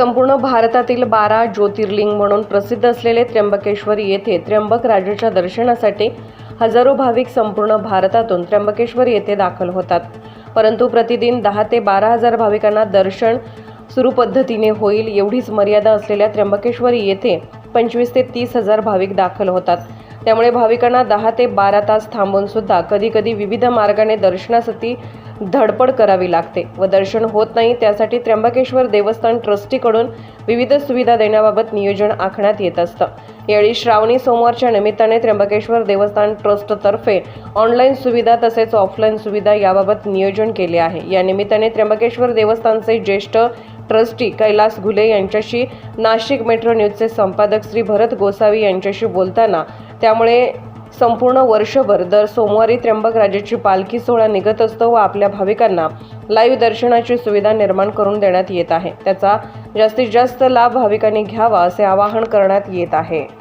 संपूर्ण भारतातील बारा ज्योतिर्लिंग म्हणून प्रसिद्ध असलेले त्र्यंबकेश्वरी येथे त्र्यंबक राजाच्या दर्शनासाठी हजारो भाविक संपूर्ण भारतातून त्र्यंबकेश्वर येथे दाखल होतात. परंतु प्रतिदिन दहा ते बारा हजार भाविकांना दर्शन सुरू पद्धतीने होईल एवढीच मर्यादा असलेल्या त्र्यंबकेश्वरी येथे पंचवीस ते तीस हजार भाविक दाखल होतात. त्यामुळे भाविकांना दहा ते बारा तास थांबून सुद्धा कधीकधी विविध मार्गाने दर्शनासाठी धडपड करावी लागते व दर्शन होत नाही त्यासाठी त्र्यंबकेश्वर देवस्थान ट्रस्टीकडून विविध सुविधा देण्याबाबत नियोजन आखण्यात येत असतं. यावेळी श्रावणी सोमवारच्या निमित्ताने त्र्यंबकेश्वर देवस्थान ट्रस्टतर्फे ऑनलाईन सुविधा तसेच ऑफलाईन सुविधा याबाबत नियोजन केले आहे. या निमित्ताने त्र्यंबकेश्वर देवस्थानचे ज्येष्ठ ट्रस्टी कैलास घुले यांच्याशी नाशिक मेट्रो न्यूजचे संपादक श्री भरत गोसावी यांच्याशी बोलताना त्यामुळे संपूर्ण वर्षभर दर सोमवारी त्र्यंबक राजाची पालखी सोहळा निघत असतो व आपल्या भाविकांना लाईव्ह दर्शनाची सुविधा निर्माण करून देण्यात येत आहे. त्याचा जास्तीत जास्त लाभ भाविकांनी घ्यावा असे आवाहन करण्यात येत आहे.